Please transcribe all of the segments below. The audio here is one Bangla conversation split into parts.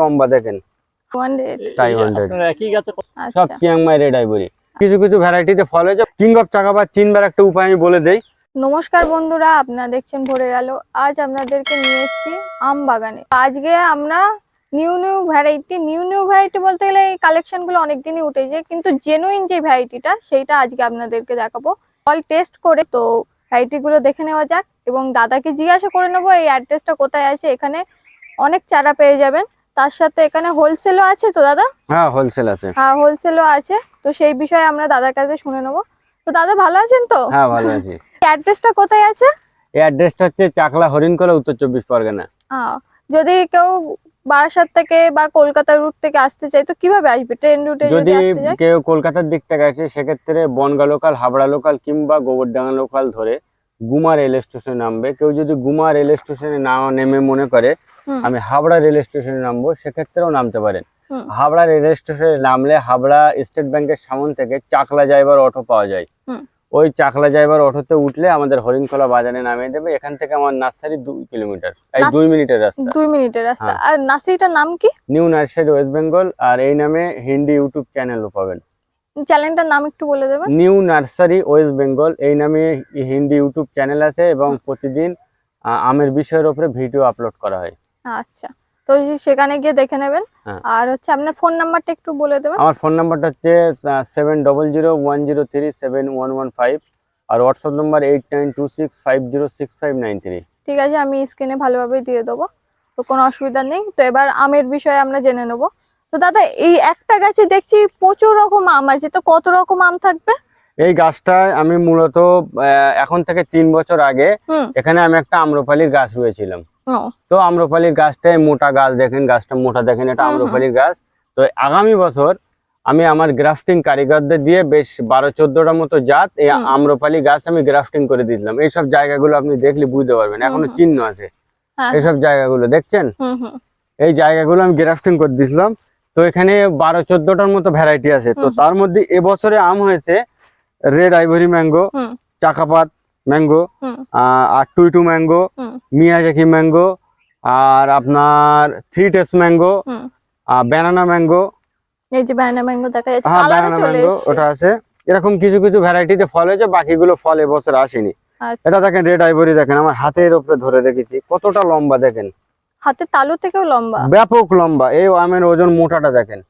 লম্বা দেখেন। কত- সব আচ্ছা চিয়াংমাই রেড আইবরি কিছু কিছু ভ্যারাইটিতে ফল হয়েছে। কিং অফ চাকাবাদ চিনবার একটা উপায় আমি বলে দেই। নমস্কার বন্ধুরা আপনারা দেখছেন ভরে গেল। আজ আপনাদেরকে নিয়ে এসেছি আম বাগানে। আজকে আমরা new new variety new new variety বলতে গেলে এই কালেকশনগুলো অনেকদিনই উঠেছে কিন্তু জেনুইন যে ভ্যারাইটিটা সেইটা আজকে আপনাদেরকে দেখাবো। ফল টেস্ট করে তো ভ্যারাইটি গুলো দেখে নেওয়া যাক এবং দাদাকে জিজ্ঞাসা করে নেব এই অ্যাড্রেসটা কোথায় আছে। এখানে অনেক চারা পেয়ে যাবেন। তার সাথে এখানে হোলসেলও আছে তো দাদা? হ্যাঁ হোলসেল আছে। হ্যাঁ হোলসেলও আছে। তো সেই বিষয়ে আমরা দাদার কাছে শুনে নেব। তো দাদা ভালো আছেন তো? হ্যাঁ ভালো আছি। অ্যাড্রেসটা কোথায় আছে? এই অ্যাড্রেসটা হচ্ছে চাকলা হরিণকলা উত্তর চব্বিশ পরগনা। যদি কেউ বারাসাত থেকে বা কলকাতা রুট থেকে আসতে চায় তো কীভাবে আসবে? ট্রেন রুটে যদি কেউ কলকাতার দিক থেকে আসে সেক্ষেত্রে বনগা লোকাল হাবড়া লোকাল কিংবা গোবরডাঙ্গা লোকাল ধরে গুমা রেল স্টেশনে নামবে। কেউ যদি গুমা রেল স্টেশনে না নেমে মনে করে আমি হাবড়া রেল স্টেশনে নামবো সেক্ষেত্রেও নামতে পারেন। হাবড়া রেল স্টেশনে নামলে হাবড়া স্টেট ব্যাংকের সামন থেকে চাকলা যাইবার অটো পাওয়া যায়। ওই চাকলা যাইবার অটোতে উঠলে আমাদের হরিণখোলা বাজারে নামিয়ে দেবে। এখান থেকে আমার নার্সারি দুই কিলোমিটার এই দুই মিনিটের রাস্তা। দুই মিনিটের রাস্তা। হ্যাঁ। আর নার্সারিটার নাম কি? নিউ নার্সারি ওয়েস্ট বেঙ্গল আর এই নামে হিন্দি ইউটিউব চ্যানেলও পাবেন। চ্যানেলটার নাম একটু বলে দেবেন? নিউ নার্সারি ওয়েস্ট বেঙ্গল এই নামে হিন্দি ইউটিউব চ্যানেল আছে এবং প্রতিদিন আমের বিষয়ের উপরে ভিডিও আপলোড করা হয়। আচ্ছা তো সেখানে গিয়ে দেখে নেবেন। হ্যাঁ। আর হচ্ছে আপনার ফোন নাম্বারটা একটু বলে দেবেন? আমার ফোন নাম্বারটা হচ্ছে seven double zero one zero three seven one one five আর WhatsApp number eight nine two six five zero six five nine three. ঠিক আছে আমি স্ক্রিনে ভালোভাবে দিয়ে দেবো তো কোনো অসুবিধা নেই। তো এবার আমের বিষয়ে আমরা জেনে নেব। তো দাদা এই একটা গাছে দেখছি প্রচুর রকম আম আছে তো কত রকম আম থাকবে? এই গাছটায় আমি মূলত এখন থেকে তিন বছর আগে এখানে আমি একটা আম্রপালির গাছ রুয়েছিলাম। তো আম্রপালির গাছটায় মোটা গাছ দেখেন গাছটা মোটা দেখেন এটা। আম্রপালির গাছ। তো আগামী বছর আমি আমার গ্রাফটিং কারিগরদের দিয়ে বেশ বারো চোদ্দটা মতো জাত এই আম্রপালি গাছ আমি গ্রাফটিং করে দিয়েছিলাম। এইসব জায়গাগুলো আপনি দেখলে বুঝতে পারবেন এখনও চিহ্ন আছে। হ্যাঁ। এইসব জায়গাগুলো দেখছেন? এই জায়গাগুলো আমি গ্রাফটিং করে দিয়েছিলাম। তো এখানে বারো চোদ্দটার মতো ভ্যারাইটি আছে। তো তার মধ্যে এবছরে আম হয়েছে রেড আইভরি ম্যাঙ্গো চাকাপাত ম্যাঙ্গো আর টুইটু ম্যাঙ্গো হুম। মিয়াজাকি ম্যাঙ্গো আর আপনার three taste mango banana mango এই যে ব্যানানা ম্যাঙ্গো দেখা যাচ্ছে হ্যাঁ ব্যানানা ম্যাঙ্গো ওটা আছে। এরকম কিছু কিছু ভ্যারাইটিতে ফল হয়েছে বাকিগুলো ফল এবছর আসেনি। আচ্ছা। এটা দেখেন রেড আইভরি দেখেন আমার হাতের উপরে ধরে রেখেছি কতটা লম্বা দেখেন। হাতে তালু থেকেও লম্বা। ব্যাপক লম্বা। এই আমের ওজন মোটাটা দেখেন।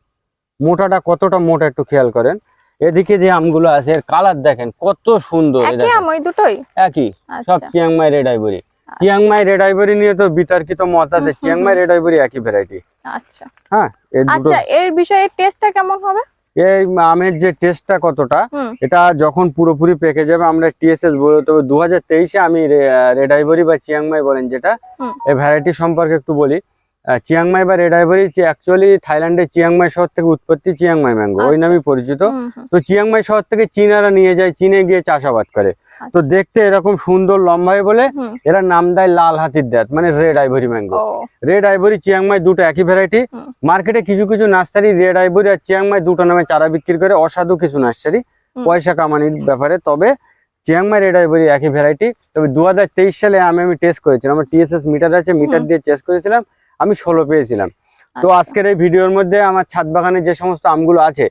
মোটাটা কতটা মোটা একটু খেয়াল করেন। এদিকে যে আমগুলো আছে এর কালার দেখেন কত সুন্দর। একই আম ওই দুটোই? একই। সব আচ্ছা। Chiang Mai red ivory. Chiang Mai red ivory নিয়ে তো বিতর্কিত মত আছে। চিয়াংমাই রেড আইভরি একই ভ্যারাইটি আচ্ছা। হ্যাঁ আচ্ছা এর বিষয়ে টেস্টটা কেমন হবে? এই আমের যে টেস্টটা কতটা এটা যখন পুরোপুরি পেকে যাবে আমরা টিএসএস বলব তবে দু হাজার তেইশে আমি রেড আইভরি বা চিয়াংমাই বলেন যেটা এই ভ্যারাইটি সম্পর্কে একটু বলি। চিয়াংমাই বা রেড আইভরি অ্যাকচুয়ালি থাইল্যান্ডের চিয়াংমাই শহর থেকে উৎপত্তি চিয়াংমাই ম্যাঙ্গো ওই আচ্ছা। নামই পরিচিত। তো চিয়াংমাই শহর থেকে চীনারা নিয়ে যায় চীনে গিয়ে চাষাবাদ করে। তো আচ্ছা। দেখতে এরকম সুন্দর লম্বায় বলে এরা নাম দেয় লাল হাতির দাঁত মানে red ivory mango. Red ivory Chiang Mai দুটো একই ভ্যারাইটি মার্কেটে কিছু কিছু নার্সারি রেড আইভরি আর চিয়াংমাই দুটো নামে চারা বিক্রি করে অসাধু কিছু নার্সারি। পয়সা কামানির ব্যাপারে। তবে চিয়াংমাই রেড আইভরি একই ভ্যারাইটি তবে দু হাজার তেইশ সালে আমি আমি টেস্ট করেছিলাম। আমার টিএসএস মিটার আছে মিটার দিয়ে টেস্ট করেছিলাম। আমি ষোলো পেয়েছিলাম। তো আচ্ছা। আজকের এই ভিডিওর মধ্যে আমার ছাদ বাগানে যে সমস্ত আমগুলো আছে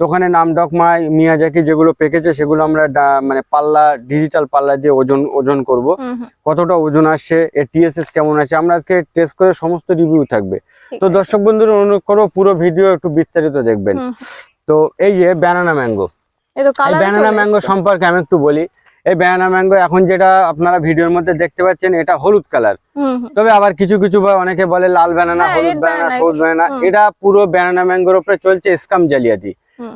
তো ওখানে নাম ডকমাই মিয়াজাকি যেগুলো পেকেছে সেগুলো আমরা মানে পাল্লা ডিজিটাল পাল্লা দিয়ে ওজন ওজন করব। কতটা ওজন আসছে এর টিএসএস কেমন আছে আমরা আজকে টেস্ট করে সমস্ত রিভিউ থাকবে। তো দর্শক বন্ধুরা অনুরোধ করব পুরো ভিডিও একটু বিস্তারিত দেখবেন। তো এই যে ব্যানানা ম্যাঙ্গো ব্যানানা ম্যাঙ্গো সম্পর্কে আমি একটু বলি এই ব্যানানা ম্যাঙ্গো এখন যেটা আপনারা ভিডিওর মধ্যে দেখতে পাচ্ছেন এটা হলুদ কালার তবে আবার কিছু কিছু অনেকে বলে লাল ব্যানানা হলুদ ব্যানানা সবুজ ব্যানানা এটা পুরো ব্যানানা ম্যাঙ্গোর উপরে চলছে স্কাম জালিয়াতি।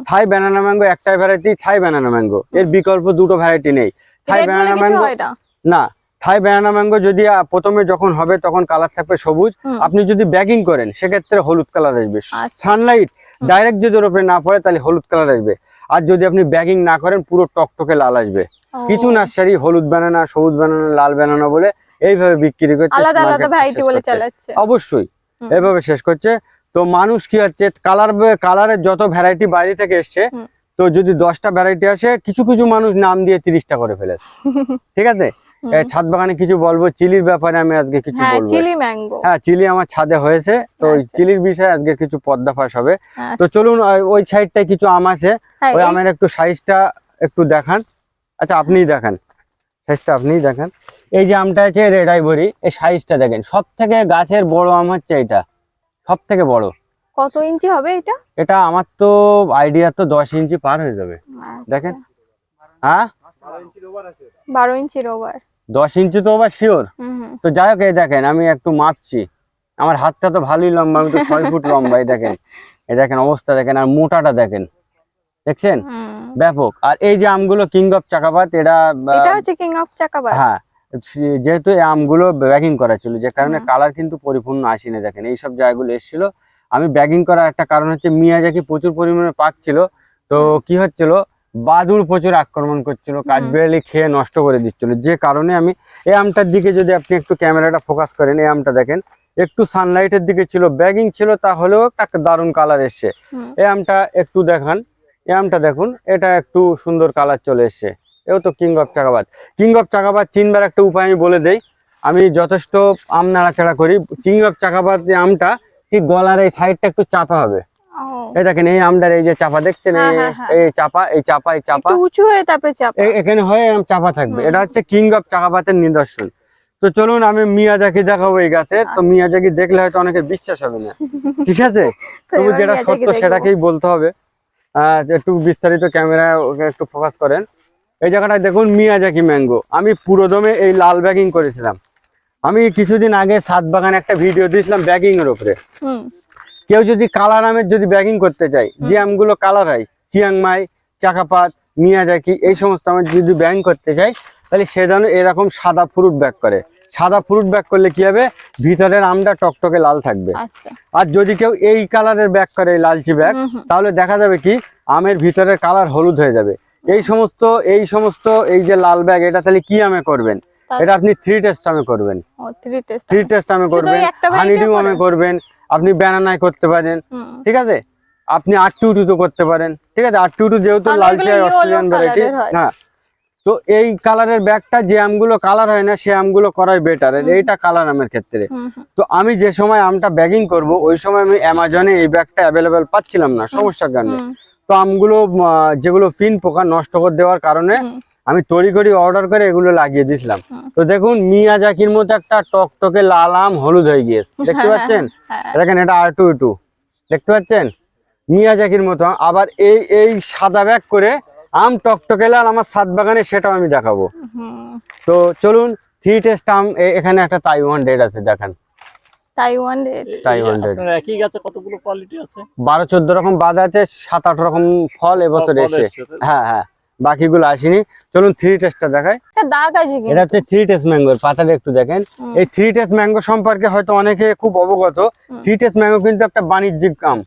থাই ব্যানানা ম্যাঙ্গো একটাই ভ্যারাইটি থাই ব্যানানা ম্যাঙ্গো এর বিকল্প দুটো ভ্যারাইটি নেই। থাই ব্যানানা ম্যাঙ্গো না? থাই ব্যানানা ম্যাঙ্গো যদি প্রথমে যখন হবে তখন কালার থাকবে সবুজ। আপনি যদি ব্যাগিং করেন সেক্ষেত্রে হলুদ কালার আসবে। আচ্ছা। সানলাইট ডাইরেক্ট যদি ওর উপরে না পড়ে তাহলে হলুদ কালার আসবে। আর যদি আপনি ব্যাগিং না করেন পুরো টকটকে লাল আসবে। কিছু নার্সারি হলুদ ব্যানানা সবুজ ব্যানানা লাল ব্যানানা বলে এইভাবে বিক্রি করছে আলাদা আলাদা ভ্যারাইটি বলে চালাচ্ছে। অবশ্যই। এইভাবে শেষ করছে। তো মানুষ কি হচ্ছে কালার কালারের যত ভ্যারাইটি বাইরে থেকে এসছে তো যদি দশটা ভ্যারাইটি আসে কিছু কিছু মানুষ নাম দিয়ে তিরিশটা করে ফেলেছে। ঠিক আছে? ছাদ বাগানে কিছু বলব চিলির ব্যাপারে আমি আজকে কিছু হ্যাঁ বলব। হ্যাঁ চিলি আমার ছাদে হয়েছে তো ওই আচ্ছা। চিলির বিষয়ে আজকে কিছু পর্দাফাশ হবে। হ্যাঁ। তো চলুন ওই- ওই সাইডটায় কিছু আম আছে হ্যাঁ ওই আমের একটু সাইজটা একটু দেখান। আচ্ছা আপনিই দেখেন। সাইজটা আপনিই দেখেন। এই যে আমটা আছে রেড আইভরি এই সাইজটা দেখেন। সব থেকে গাছের বড় আম হচ্ছে এটা সব থেকে বড়। কত ইঞ্চি হবে এটা? এটা আমার তো আইডিয়া তো দশ ইঞ্চি পার হয়ে যাবে। দেখেন। হ্যাঁ? বারো ইঞ্চির ওভার দশ ইঞ্চি তো আবার শিওর তো যাই হোক এই দেখেন আমি একটু মাপছি। আমার হাতটা তো ভালোই লম্বা আমি তো ছয় ফুট লম্বা এই দেখেন। এই দেখেন অবস্থা দেখেন আর মোটাটা দেখেন। দেখছেন? ব্যাপক। আর এই যে আমগুলো কিং অফ চাকাপাত এটা এটা হচ্ছে কিং অফ চাকাবার হ্যাঁ যেহেতু এই আমগুলো ব্যাগিং করা ছিল যে কারণে কালার কিন্তু পরিপূর্ণ আসেনি দেখেন এইসব জায়গাগুলো এসেছিল। আমি ব্যাগিং করার একটা কারণ হচ্ছে মিয়াজাকি প্রচুর পরিমাণে পাক ছিল। তো কি হচ্ছিল? বাদুর প্রচুর আক্রমণ করছিল কাঠবিড়ালি খেয়ে নষ্ট করে দিচ্ছিল। যে কারণে আমি এই আমটার দিকে যদি আপনি একটু ক্যামেরাটা ফোকাস করেন এই আমটা দেখেন একটু সানলাইটের দিকে ছিল ব্যাগিং ছিল তাহলেও একটা দারুণ কালার এসছে। এই আমটা একটু দেখান। আমটা দেখুন এটা একটু সুন্দর কালার চলে এসছে। এও তো কিং অফ চাকাবাদ কিং অফ চাকাবাদ চিনবার একটা উপায় আমি বলে দেই। আমি যথেষ্ট আম নাড়াচাড়া করি। কিং অফ চাকাবাদ যে আমটা ঠিক গলার এই সাইডটা একটু চাপা হবে? এই দেখেন এই আমটার এই যে চাপা দেখছেন? এই হ্যাঁ, হ্যাঁ, হ্যাঁ। এই চাপা এই চাপা এই চাপা। উঁচু হয়ে তারপরে চাপ। এখানে হয়ে এরকম চাপা থাকবে। এটা হচ্ছে কিং অফ চাকাপাতের নিদর্শন। তো চলুন আমি মিয়াজাকি দেখাবো এই গাছে তো আচ্ছা। মিয়াজাকি দেখলে হয়তো অনেকে বিশ্বাস হবে না। ঠিক আছে? তবু যেটা সত্য সেটাকেই বলতে হবে। একটু বিস্তারিত ক্যামেরা ওকে একটু ফোকাস করেন। এই জায়গাটায় দেখুন মিয়াজাকি ম্যাঙ্গো আমি পুরোদমে এই লাল ব্যাগিং করেছিলাম। আমি কিছুদিন আগে সাত বাগানে একটা ভিডিও দিয়েছিলাম ব্যাগিং এর উপরে। কেউ যদি কালার আমের যদি ব্যাগিং করতে চায় যে আমগুলো কালার হয় চিয়াংমাই চাকাপাত মিয়াজাকি এই সমস্ত আমের যদি ব্যাগিং করতে চায় তাহলে সে যেন এরকম সাদা ফ্রুট ব্যাগ করে। সাদা ফ্রুট ব্যাগ করলে কি হবে? ভিতরের আমটা টকটকে লাল থাকবে। আচ্ছা। আর যদি কেউ এই কালারের ব্যাগ করে এই লালচি ব্যাগ। তাহলে দেখা যাবে কি আমের ভিতরের কালার হলুদ হয়ে যাবে। এই সমস্ত এই সমস্ত এই যে লাল ব্যাগ এটা তাহলে কি আমে করবেন? এটা আপনি থ্রি টেস্ট আমে করবেন। থ্রি টেস্ট আমে। করবেন। হানিডিউ? আমে করবেন। আপনি ব্যানানায় করতে পারেন। ঠিক আছে? আপনি আট টু টু তো করতে পারেন। ঠিক আছে? আট টু টু যেহেতু লালচি অস্ট্রেলিয়ান ভ্যারাইটি হয়। হ্যাঁ তো এই কালারের ব্যাগটা যে আমগুলো কালার হয় না সে আমগুলো করাই বেটার এইটা কালার আমের ক্ষেত্রে। তো আমি যে সময় আমটা ব্যাগিং করব ওই সময় আমি অ্যামাজনে এই ব্যাগটা অ্যাভেলেবেল পাচ্ছিলাম না সমস্যার কারণে। তো আমগুলো যেগুলো ফিন পোকা নষ্ট করে দেওয়ার কারণে আমি তড়ি করি অর্ডার করে এগুলো লাগিয়ে দিয়েছিলাম তো দেখুন মিয়া জাকির মতো একটা টকটকে লাল আম হলুদ হয়ে গিয়েছে। দেখতে পাচ্ছেন? হ্যাঁ। দেখেন এটা আর টু টু দেখতে পাচ্ছেন? মিয়া জাকির মতো। আবার এই এই সাদা ব্যাগ করে আম টকটকে লাল আমার সাত বাগানে সেটাও আমি দেখাবো। তো চলুন থ্রি টেস্ট আম এখানে একটা তাইওয়ান রেড আছে দেখেন। তাইওয়ান রেড তাইওয়ান রেড একই গাছে কতগুলো কোয়ালিটি আছে? বারো চোদ্দ রকম বাদ আছে সাত আট রকম ফল এবছর এসে? হ্যাঁ হ্যাঁ বাকিগুলো আসেনি। চলুন থ্রি টেস্টটা দেখাই। একটা এটা হচ্ছে থ্রি টেস্ট ম্যাঙ্গোর পাতাটা একটু দেখেন। এই থ্রি টেস্ট ম্যাঙ্গো সম্পর্কে হয়তো অনেকে খুব অবগত। থ্রি টেস্ট ম্যাঙ্গো কিন্তু একটা বাণিজ্যিক আম।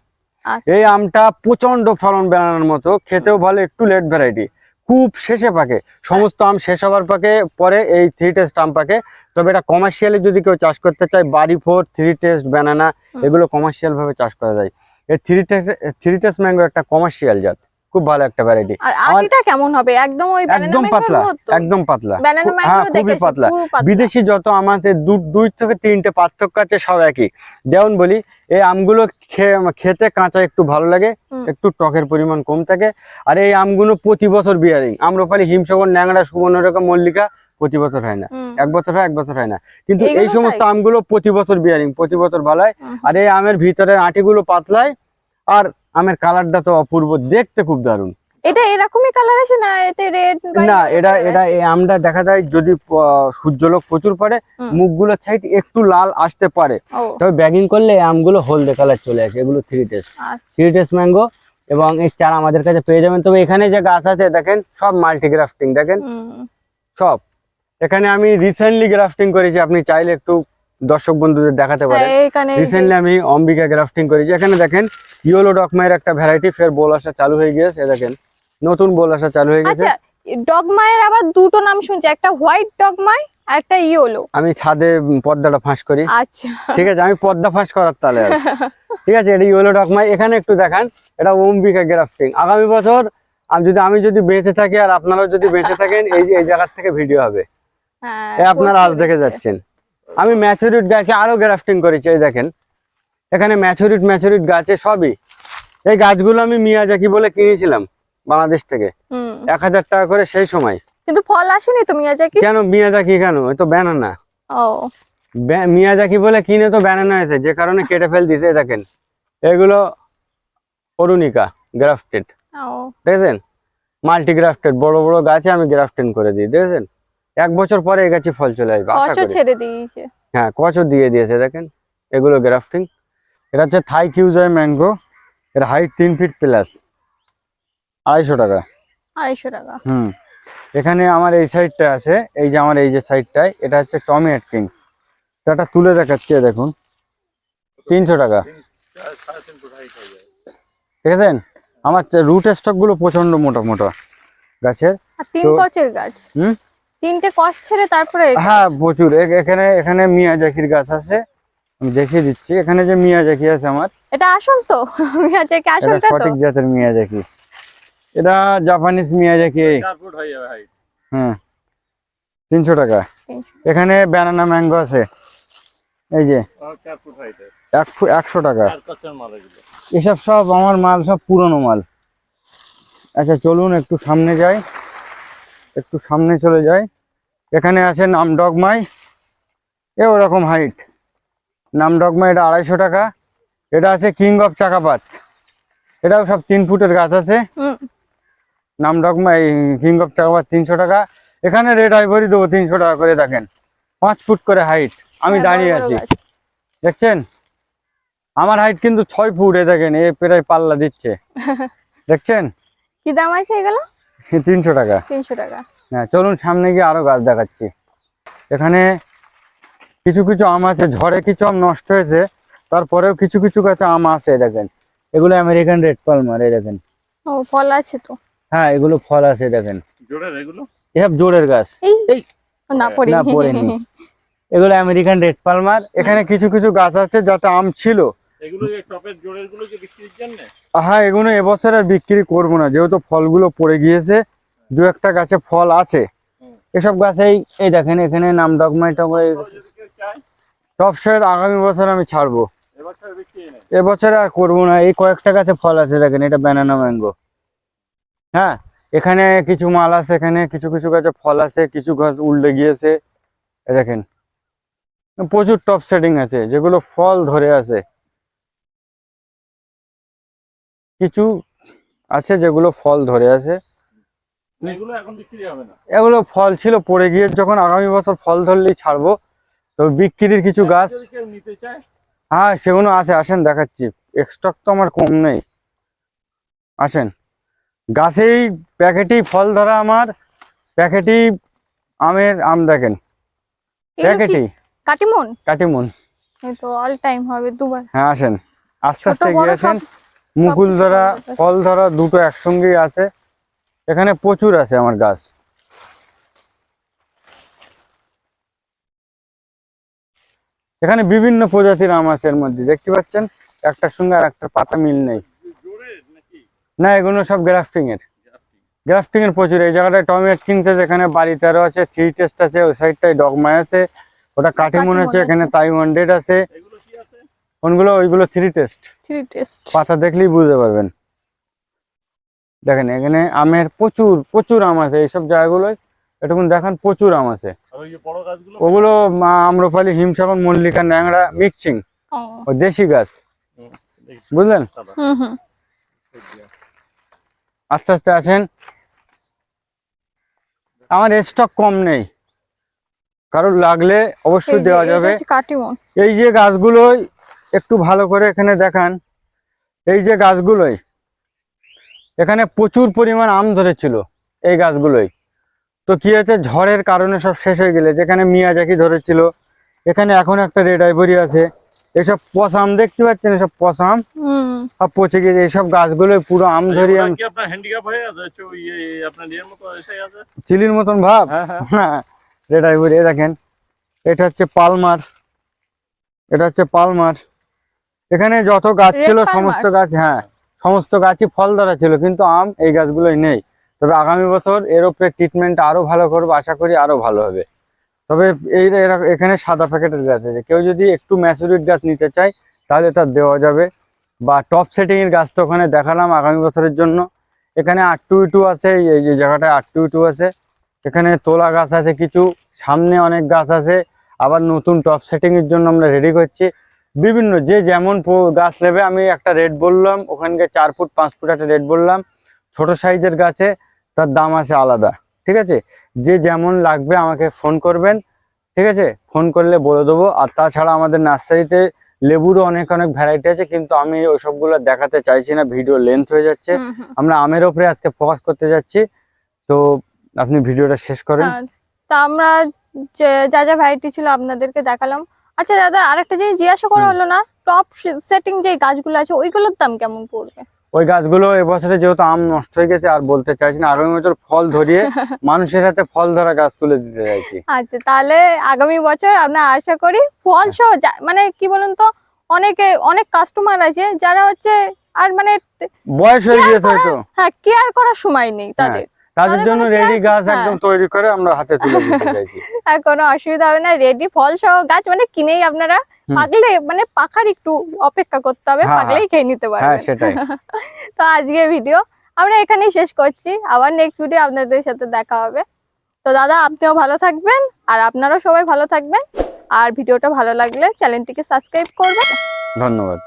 এই আমটা প্রচণ্ড ফলন বেড়ানোর মতো খেতেও ভালো একটু লেট ভ্যারাইটি খুব শেষে পাকে সমস্ত আম শেষ হওয়ার পাকে পরে এই থ্রি টেস্ট আম পাকে। তবে এটা কমার্শিয়ালি যদি কেউ চাষ করতে চায় বাড়ি ফোর থ্রি টেস্ট ব্যানানা এগুলো কমার্শিয়াল ভাবে চাষ করা যায়। এই three taste three taste mango একটা কমার্শিয়াল জাত। খুব ভালো একটা ভ্যারাইটি আর আটিটা কেমন হবে? একদম ওই একদম পাতলা একদম পাতলা। হ্যাঁ খুবই পাতলা। বিদেশি যত আমাদের দুই থেকে তিনটে পার্থক্য আছে সব একই। যেমন বলি এই আমগুলো খেতে কাঁচা একটু ভালো লাগে একটু টকের পরিমাণ কম থাকে। আর এই আমগুলো প্রতি বছর বিয়ারিং আম্রপালি হিমসাগর ন্যাংরা সুবর্ণরেখা মল্লিকা প্রতি বছর হয় না। এক বছর হয় এক বছর হয় না। কিন্তু এই সমস্ত আমগুলো প্রতি বছর বিয়ারিং প্রতি বছর ভালো হয়। আর এই আমের ভিতরের আটিগুলো পাতলায় আর আমের কালারটা তো অপূর্ব দেখতে খুব দারুণ। এটা এরকমই কালার আছে না এতে রেড না এটা এটা এই আমটা দেখা যায় যদি সূর্যলোক প্রচুর পড়ে। মুখগুলো সাইড একটু লাল আসতে পারে। তবে ব্যাগিং করলে এই আমগুলো হলদে কালার চলে আসে এগুলো three taste three taste mango এবং এই চারা আমাদের কাছে পেয়ে যাবেন। তবে এখানে যে গাছ আছে দেখেন সব মাল্টি গ্রাফটিং দেখেন সব। এখানে আমি রিসেন্টলি গ্রাফটিং করেছি আপনি চাইলে একটু দর্শক বন্ধুদের দেখাতে হ্যাঁ, যে- রিসেন্টলি আমি অম্বিকা গ্রাফটিং করেছি। এখানে দেখেন ইয়েলো ডকমাইয়ের একটা ভ্যারাইটি ফের বোল আসা চালু হয়ে গিয়েছে দেখেন। নতুন বোল আসা চালু হয়ে গেছে। আচ্ছা ডগমায়ের আবার দুটো নাম শুনছি একটা হোয়াইট ডগমাই আর একটা ইয়েলো আমি ছাদে পর্দাটা ফাঁস করি। আচ্ছা। ঠিক আছে আমি পর্দা ফাঁস করার তালে ঠিক আছে এটা ইয়েলো ডকমাই এখানে একটু দেখান এটা অম্বিকা গ্রাফটিং আগামী বছর আমি যদি আমি যদি বেঁচে থাকি আর আপনারাও যদি বেঁচে থাকেন এই যে এই জায়গার থেকে ভিডিও হবে। হ্যাঁ আপনারা আজ দেখে যাচ্ছেন। আমি ম্যাচুরিট গাছে আরও গ্রাফটিং করেছি এই দেখেন। এখানে ম্যাচুরিট ম্যাচুরিট গাছে সবই। এই গাছগুলো আমি মিয়াজাকি বলে কিনেছিলাম বাংলাদেশ থেকে। এক হাজার টাকা করে সেই সময়। কিন্তু ফল আসেনি তো মিয়াজাকি কেন মিয়াজাকি কেন? এ তো ব্যানানা ও। মিয়াজাকি বলে কিনে তো ব্যানানা আছে যে কারণে কেটে ফেল দিছে দেখেন। এগুলো অরুণিকা গ্রাফটেড। দেখেছেন? মাল্টি গ্রাফটেড বড় বড় গাছে আমি গ্রাফটেন করে দিই দেখেছেন? এক বছর পরে এই গাছে ফল চলে আসবে আশা করি। ছেড়ে দিয়েছে। হ্যাঁ কচও দিয়ে দিয়েছে দেখেন এগুলো গ্রাফটিং। এটা হচ্ছে থাই কিউজয় ম্যাঙ্গো এর হাইট তিন ফিট প্লাস আড়াইশো টাকা। আড়াইশো টাকা। হুম এখানে আমার এই সাইডটা আছে এই যে আমার এই যে সাইডটায় এটা হচ্ছে টমি কিংস এটা তুলে দেখাচ্ছে দেখুন তিনশো টাকা। দেখেছেন? আমার রুট স্টকগুলো প্রচণ্ড মোটা মোটা গাছের। আর তিন তো- কচের গাছ। হুম? তিনটে কচ ছেড়ে তারপরে হ্যাঁ প্রচুর। এখানে এখানে মিয়াজাকির গাছ আছে। আমি দেখিয়ে দিচ্ছি। এখানে যে মিয়া জাকি আছে আমার এটা আসল তো? মিয়াজাকি এটা আসলটা তো? সঠিক জাতের মিয়া জাকি। এটা জাপানিজ মিয়াজাকি চার ফুট হয়ে। হুম তিনশো টাকা। এখানে ব্যানানা ম্যাঙ্গো আছে। এই যে একশো টাকা। এসব সব আমার মাল সব পুরনো মাল। আচ্ছা চলুন একটু সামনে যাই। একটু সামনে চলে যাই। এখানে আছে নাম ডগমাই এ ওরকম হাইট নাম ডগমাই এটা আড়াইশো টাকা। এটা আছে কিং অফ চাকাপাত। এটাও সব তিন ফুটের গাছ আছে। নাম ডগমাই কিং অফ চাকাপাত তিনশো টাকা। এখানে রেড আইভরি দেবো তিনশো টাকা করে দেখেন। পাঁচ ফুট করে হাইট আমি হ্যাঁ, দাঁড়িয়ে আছি। দেখছেন? আমার হাইট কিন্তু ছয় ফুট এ দেখেন এ প্রায় পাল্লা দিচ্ছে। দেখছেন? কি দাম আছে এগুলো? তিনশো টাকা। তিনশো টাকা। হ্যাঁ চলুন সামনে গিয়ে আরও গাছ দেখাচ্ছি। এখানে কিছু কিছু আম আছে ঝড়ে কিছু আম নষ্ট হয়েছে তারপরেও কিছু কিছু গাছে আম আছে দেখেন। এগুলো আমেরিকান রেড পালমার এই দেখেন। ও ফল আছে তো? হ্যাঁ এগুলো ফল আছে দেখেন। জোরের এগুলো? এসব জোরের গাছ। এই। না পড়ি না, পড়েনি। এগুলো আমেরিকান রেড পালমার এখানে কিছু কিছু গাছ আছে যাতে আম ছিল। এগুলো টপের জোরেরগুলো যে বিক্রির জন্য? হ্যাঁ এগুলো এবছর আর বিক্রি করব না। যেহেতু ফলগুলো পড়ে গিয়েছে দু একটা গাছে ফল আছে। এসব গাছেই এই দেখেন এখানে নাম যদি কেউ টপসের আগামী বছর আমি ছাড়বো। এবছর আর করব না। এই কয়েকটা গাছে ফল আছে দেখেন এটা ব্যানানা ম্যাঙ্গো হ্যাঁ এখানে কিছু মাল আছে এখানে কিছু কিছু গাছে ফল আছে কিছু গাছ উল্টে গিয়েছে। এ দেখেন প্রচুর টপ সেটিং আছে যেগুলো ফল ধরে আছে। কিছু আছে যেগুলো ফল ধরে আছে। এগুলো এখন বিক্রি হবে না। এগুলো ফল ছিল পড়ে গিয়ে যখন আগামী বছর ফল ধরলেই ছাড়বো। তো বিক্রির কিছু গাছ নিতে চায়? হ্যাঁ সেগুলো আছে আসেন দেখাচ্ছি। স্টক তো আমার কম নেই। আসেন। গাছেই প্যাকেটেই ফল ধরা আমার। প্যাকেটেই আমের আম দেখেন। প্যাকেটেই। কাটিমন? কাটিমুন। এই তো অল টাইম হবে দুবার। হ্যাঁ আসেন। আস্তে আস্তে বড় গিয়ে আসেন। মুকুল ধরা ফল ধরা। দুটো একসঙ্গেই আছে। এখানে প্রচুর আছে আমার গাছ। এখানে বিভিন্ন প্রজাতির আম আছে এর মধ্যে দেখতে পাচ্ছেন? একটার সঙ্গে আর একটা পাতা মিল নেই। না এগুলো সব গ্রাফটিং এর। গ্রাফটিং এর প্রচুর। এই জায়গাটায় টমেট কিংস আছে এখানে বাড়িটারও আছে থ্রি টেস্ট আছে ওই সাইডটায় ডগমাই আছে ওটা কাটিমন আছে এখানে তাই কি আছে। কোনগুলো? ওইগুলো থ্রি টেস্ট থ্রি টেস্ট পাতা দেখলেই বুঝতে পারবেন। দেখেন এখানে আমের প্রচুর প্রচুর আম আছে। এইসব জায়গাগুলোয় এটুকুন দেখান প্রচুর আম আছে। আর ওই যে বড় গাছগুলো? ওগুলো আম্রপালি হিমসাগর মল্লিকা ন্যাংরা মিক্সিং ও। দেশি গাছ। বুঝলেন? আস্তে আস্তে আছেন আমার স্টক কম নেই। কারোর লাগলে অবশ্যই দেওয়া যাবে। এই যে গাছগুলোই একটু ভালো করে এখানে দেখান। এই যে গাছগুলোই এখানে প্রচুর পরিমাণ আম ধরেছিল এই গাছগুলোই। তো কি হয়েছে? ঝড়ের কারণে সব শেষ হয়ে গেলে যেখানে মিয়াজাকি ধরেছিল এখানে এখন একটা রেড আইভরি আছে। এসব পচাম দেখতে পাচ্ছেন? এসব পচাম হুম। সব পচে গেছে। এইসব গাছগুলো পুরো আম ধরি আম হয়ে ইয়ে চিলির মতন ভাব? হ্যাঁ হ্যাঁ। হ্যাঁ রেড আইভরি দেখেন। এটা হচ্ছে পালমার। এটা হচ্ছে পালমার। এখানে যত গাছ ছিল সমস্ত গাছ হ্যাঁ সমস্ত গাছই ফল ধরা ছিল কিন্তু আম এই গাছগুলোই নেই। তবে আগামী বছর এর উপরে ট্রিটমেন্ট আরও ভালো করব আশা করি আরও ভালো হবে। তবে এই এখানে সাদা প্যাকেটের গাছ আছে। কেউ যদি একটু ম্যাচুরিট গাছ নিতে চায় তাহলে তার দেওয়া যাবে। বা টপ সেটিং এর গাছ তো ওখানে দেখালাম আগামী বছরের জন্য। এখানে আট টু টু আছে এই- এই যে জায়গাটায় আট টু টু আছে। এখানে তোলা গাছ আছে কিছু সামনে অনেক গাছ আছে। আবার নতুন টপ সেটিং এর জন্য আমরা রেডি করছি। বিভিন্ন যে যেমন গাছ নেবে আমি একটা রেট বললাম ওখানকে চার ফুট পাঁচ ফুট একটা রেট বললাম। ছোট সাইজের গাছে তার দাম আছে আলাদা ঠিক আছে? যে যেমন লাগবে আমাকে ফোন করবেন ঠিক আছে? ফোন করলে বলে দেবো। আর তাছাড়া আমাদের নার্সারিতে লেবুরও অনেক অনেক ভ্যারাইটি আছে কিন্তু আমি ওইসবগুলো দেখাতে চাইছি না ভিডিও লেন্থ হয়ে যাচ্ছে। আমরা আমের ওপরে আজকে ফোকাস করতে যাচ্ছি। তো আপনি ভিডিওটা শেষ করেন। হ্যাঁ, তা আমরা যে যা যা ভ্যারাইটি ছিল আপনাদেরকে দেখালাম। আচ্ছা দাদা আরেকটা জিনিস জিজ্ঞাসা করা হলো না টপ সেটিং যে গাছগুলো আছে ওইগুলোর দাম কেমন পড়বে? ওই গাছগুলো এবছরে যেহেতু আম নষ্ট হয়ে গেছে আর বলতে চাইছি না আগামী বছর ফল ধরিয়ে মানুষের হাতে ফল ধরা গাছ তুলে দিতে চাইছি। আচ্ছা তাহলে আগামী বছর আমরা আশা করি ফল সহ মানে কি বলুন তো অনেকে অনেক কাস্টমার আছে যারা হচ্ছে আর মানে বয়স হয়ে গিয়েছে হয়তো। হ্যাঁ কেয়ার করার সময় নেই তাদের। তাদের জন্য রেডি গাছ হ্যাঁ। একদম তৈরি করে আমরা হাতে তুলে দিতে চাইছি। আর কোনো অসুবিধা হবে না। রেডি ফল সহ গাছ মানে কিনেই আপনারা পাকলে মানে পাকার একটু অপেক্ষা করতে হবে হ্যাঁ, পাকলেই খেয়ে নিতে হ্যাঁ পারবেন। সেটাই। তো আজকে ভিডিও আমরা এখানেই শেষ করছি। আবার নেক্সট ভিডিও আপনাদের সাথে দেখা হবে। তো দাদা আপনিও ভালো থাকবেন আর আপনারাও সবাই ভালো থাকবেন। আর ভিডিওটা ভালো লাগলে চ্যানেলটিকে সাবস্ক্রাইব করবেন। ধন্যবাদ।